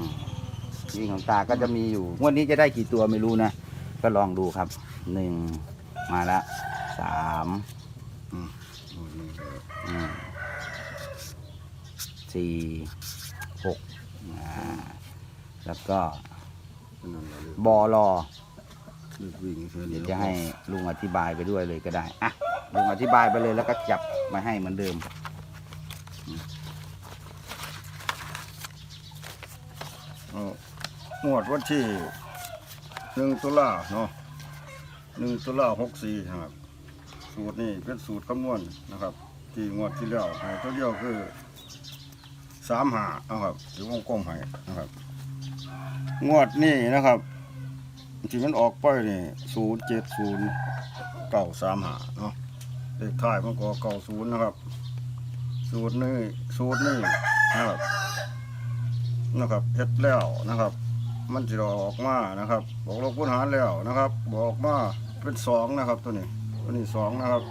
อืมวิ่งของตาก็จะมีอยู่งวดนี้จะได้กี่ตัวไม่รู้นะ ก็ลองดูครับหนึ่งมาละสามอืมโอ้นี่เลยอืมสี่หกอ่าแล้วก็บอรอเลือกวิ่งแค่นี้เดี๋ยวจะให้ลุงอธิบายไปด้วยเลยก็ได้ อะ ลุงอธิบายไปเลยแล้วก็จับมาให้เหมือนเดิม เอาหมวดวันที่หนึ่งตุลาเนาะหนึ่งตุลาหกสี่ครับสูตรนี้เป็นสูตรคำนวณนะครับ ที่งวดที่แล้วให้ตัวเดียวคือสามหานะครับที่วงกลมให้นะครับ งวดนี้นะครับที่มันออกไปนี่ศูนย์เจ็ดศูนย์เก้าสามหาเนาะเลขท้ายมันก็เก้าศูนย์นะครับ สูตรนี้สูตรนี้นะครับ นะครับเฮ็ดแล้วนะครับ มันจะออกมานะครับบอกลบคูณหารแล้วนะครับ บอกมาเป็นสองนะครับ ตัวนี้ ตัวนี้สองนะครับ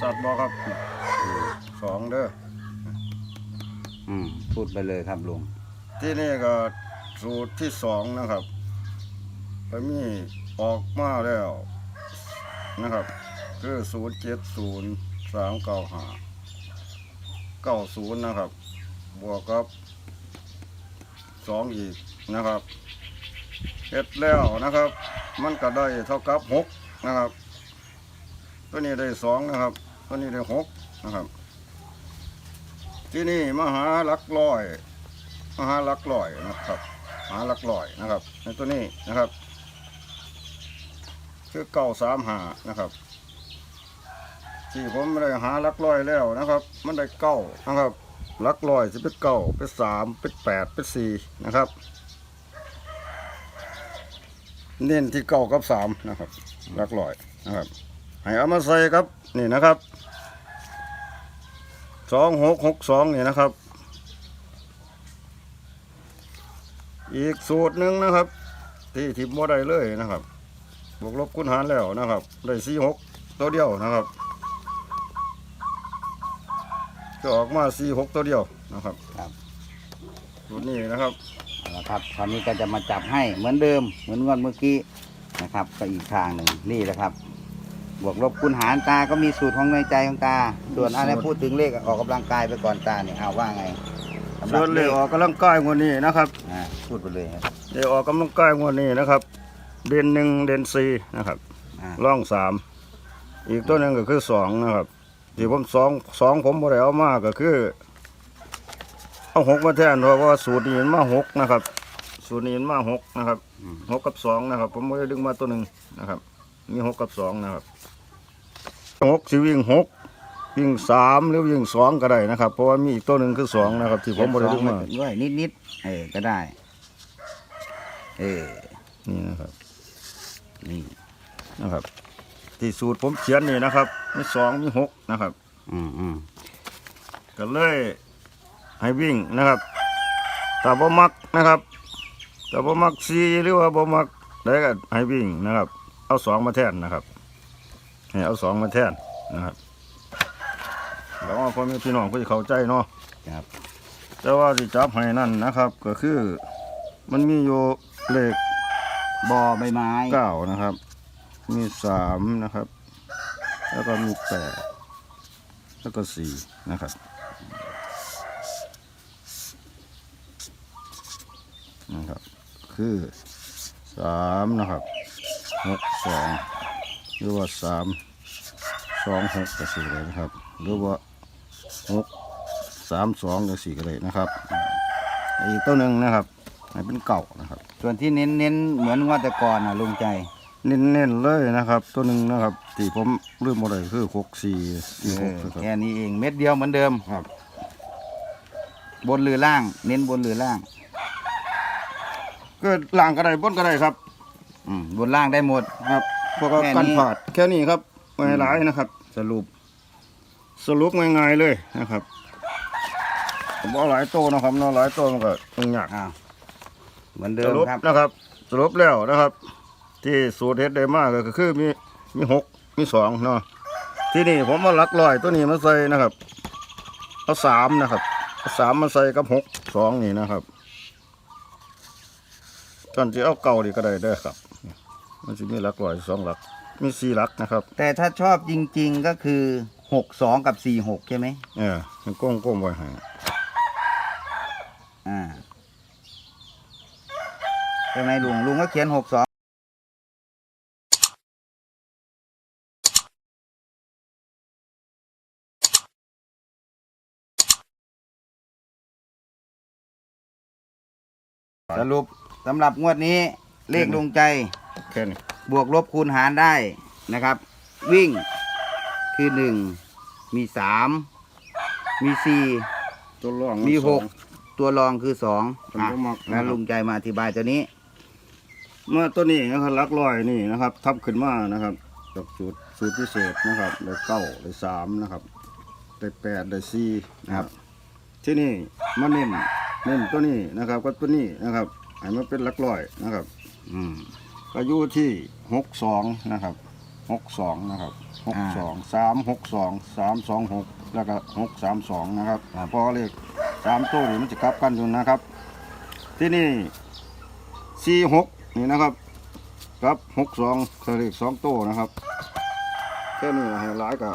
สัตว์บอกครับสองเด้ออืมพูดไปเลยครับลุงที่นี่ก็สูตรที่สองนะครับก็มีออกมาแล้วนะครับ คือศูนย์เจ็ดศูนย์สามเก้าห้าเก้าศูนย์นะครับ บวกกับ สองอีกนะครับเฮ็ดแล้วนะครับ มันก็ได้เท่ากับหกนะครับ ตัวนี้ได้สองนะครับ ตัวนี้ได้หกนะครับ ที่นี่มหาลักร้อย มหาลักร้อยนะครับมหาลักร้อยนะครับ ในตัวนี้นะครับ คือเก้าสามหานะครับที่ผมได้หาลักร้อยแล้วนะครับ มันได้เก้านะครับ ลักร้อยจะเป็นเก้าเป็นสามเป็นแปดเป็นสี่นะครับ เน้นที่เก้ากับสามนะครับลักร้อยนะครับให้เอามาใส่ครับนี่นะครับสองหกหกสองนี่นะครับ อีกสูตรหนึ่งนะครับ ที่ทิมบ่ได้เลยนะครับบวกลบคูณหารแล้วนะครับ ได้สี่หกตัวเดียวนะครับ ก็ออกมาสี่หกตัวเดียวนะครับครับสูตรนี้นะครับเอาละครับคราวนี้ก็จะมาจับให้เหมือนเดิมเหมือนงวดเมื่อกี้นะครับ ก็อีกทางหนึ่งนี่แหละครับ บวกลบคูณหารตาก็มีสูตรของในใจของตา ส่วนอะไรพูดถึงเลขออกกำลังกายไปก่อนตาเนี่ยเอาว่าไงสำหรับส่วนเลขออกกำลังกายงวดนี้นะครับอ่าพูดไปเลยครับเลขออกกำลังกายงวดนี้นะครับ เด่นหนึ่งเด่นสี่นะครับอ่าร่องสามอีกตัวหนึ่งก็คือสองนะครับ ที่ผมสองสองผมบ่ได้เอามาก็คือ เอาหกมาแทนเพราะว่าสูตรนี้มันมาหกนะครับ สูตรนี้มันมาหกนะครับอืมหกกับสองนะครับ ผมไม่ได้ดึงมาตัวหนึ่งนะครับ มีหกกับสองนะครับหกสิวิ่งหกวิ่งสามหรือวิ่งสองก็ได้นะครับ เพราะว่ามีอีกตัวหนึ่งคือสองนะครับ ที่ผมบ่ได้ดึงมาด้วยนิดนิดๆเออก็ได้ เออนี่นะครับนี่นะครับ ที่สูตรผมเขียนนี่นะครับ มีสองมีหกนะครับ อืมอืมก็เลยให้วิ่งนะครับแต่บ่มักนะครับแต่บ่มักซีหรือว่าบ่มักได้ก็ให้วิ่งนะครับ เอาสองมาแทนนะครับให้เอาสองมาแทนนะครับแล้วว่าพ่อแม่พี่น้องเพื่อเข้าใจเนาะครับ แต่ว่าที่จับให้นั่นนะครับ ก็คือมันมีอยู่เลขบอใบไม้เก้านะครับ มีสามนะครับ แล้วก็มีแปดแล้วก็สี่นะครับนะครับ คือสามนะครับหกสองหรือว่าสามสองหกก็สี่เลยนะครับ หรือว่าหกสามสองก็สี่ก็เลยนะครับ อีกตัวหนึ่งนะครับเป็นเก่านะครับ ส่วนที่เน้นเน้นเหมือนว่าแต่ก่อนนะลุงใจ เน้นๆเลยนะครับ ตัวหนึ่งนะครับที่ผมลืมหมดเลยคือหกสี่สี่หเอกอนะครับแค่นี้เองเม็ดเดียวเหมือนเดิม ครับ บนหรือล่าง เน้นบนหรือล่างก็ล่างก็ได้บนก็ได้ครับ อืมบนล่างได้หมด ครับพวกเราแค่นี้ กันผาดแค่นี้ครับไม่หลายนะครับ สรุป สรุปง่ายๆเลยนะครับ ผมเอาหลายโตวนะครับเนาะหลายโตวมันก็ยุ่งยาก อ้าวเหมือนเดิสมรุปครับ นะครับ สรุปแล้วนะครับ ที่สูตรเฮ็ดได้มากก็คือมีมีหกมีสองเนาะที่นี่ผมมาลักลอยตัวนี้มาใส่นะครับเอาสามนะครับเอาสามมาใส่กับหกสองนี่นะครับตอนที่เอาเก่าดีก็ได้เด้อครับ มันจะมีหลักร้อยสองหลัก มีสี่หลักนะครับ แต่ถ้าชอบจริง ๆก็คือหกสองกับสี่หกใช่ไหมเออมันก้มก้มๆไว้ให้อ่าใช่ไหมลุงลุงก็เขียนหกสอง สรุปสำหรับงวดนี้เลขลุงใจแค่นี้บวกลบคูณหารได้นะครับ วิ่งคือหนึ่งมีสามมีสี่ตัวร่องมีนหสอกงตัวรองคือสองผมอะก็มักแล้วลุงใจมาอธิบายตัวนี้ เมื่อตัวนี้นะครับหลักร้อยนี่นะครับ ทับขึ้นมานะครับจากสูตรสูตรพิเศษนะครับได้เก้าได้สามนะครับได้แปดได้สี่นะครับ ที่นี่มาเน้นเน้นตัวนี้นะครับก็ตัวนี้นะครับให้มันเป็นหลักร้อยนะครับ อืมก็อยู่ที่หกสองนะครับหกสองนะครับหกอ่าสองสามหกสองสามสองหกแล้วก็หกสามสองนะครับครับเพอเลขสามตัวนี่มันจะกลับกันอยู่นะครับ ที่นี่สี่หกนี่นะครับกับหกสองคือเลขสองตัวนะครับแค่นี้นะให้ร้ายกับ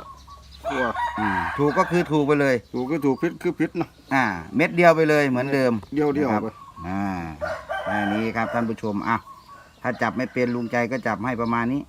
ตัวอืมถูกก็คือถูกไปเลย ถูกก็ถูกพิษคือพิษนะอ่า เม็ดเดียวไปเลยเหมือนเดิมเดียวเดียวนะครับไป อ่าแค่นี้ครับท่านผู้ชมอะถ้าจับไม่เป็นลุงใจก็จับให้ประมาณนี้